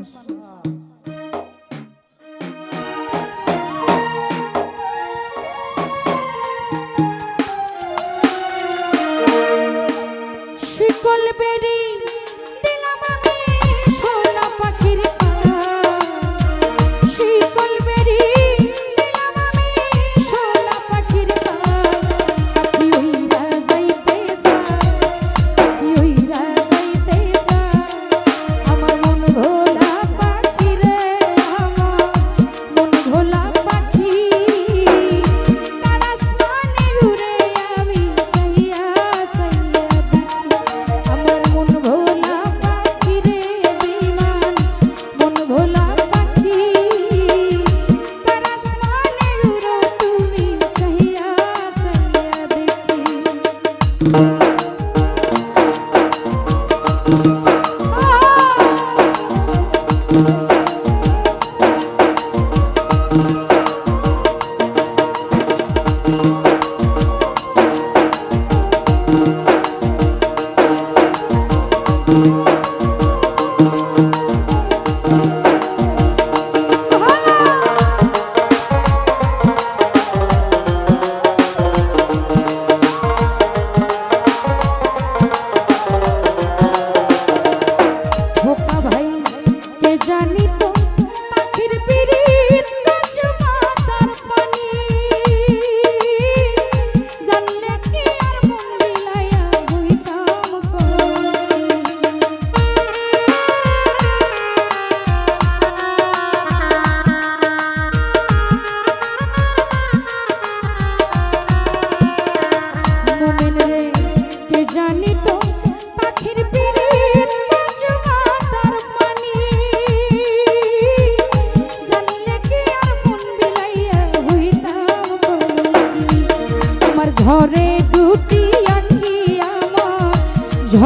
মানুষ শিকল বেরি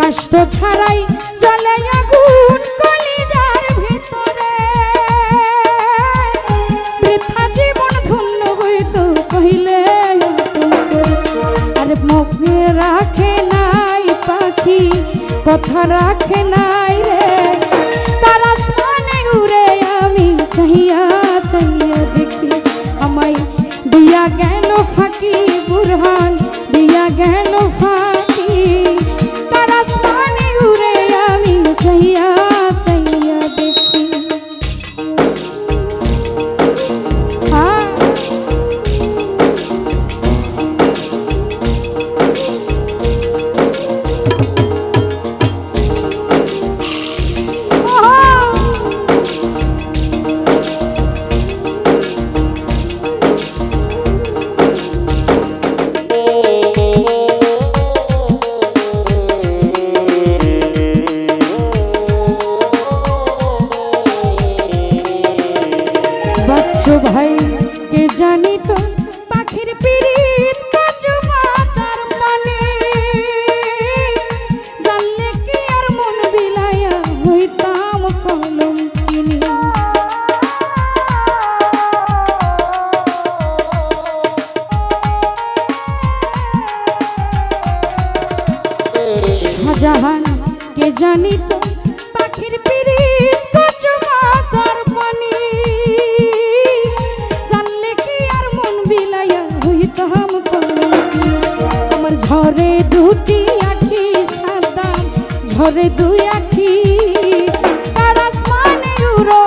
আকাশ তো ছাড়াই চলে আগুন কলিজার ভিতরে। বৃথা জীবন ধন্য হইতো কহিলে আর মুখে রাখে নাই পাখি, কথা রাখে নাই কে জানি তো? পাখির পিড়ি কচু মাথার পানি জানলে কি আর মন বিলাইয়া হইতাম কলঙ্কি আমার ঝরে দুটি আখি সাদা। ঝরে দুই আখি। তার আসমানে উড়ো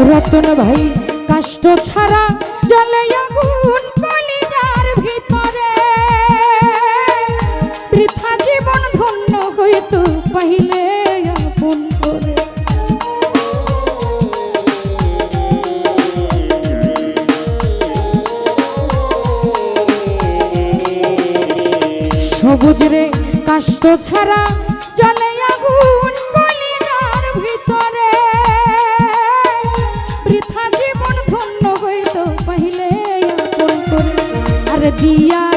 রতন ভাই, কাষ্ট ছাড়া জলে আগুন কলিজার ভিতরে। বৃথা জীবন ধন্য হইতো করে। সবুজ রে, কাষ্ট ছাড়া দিয়া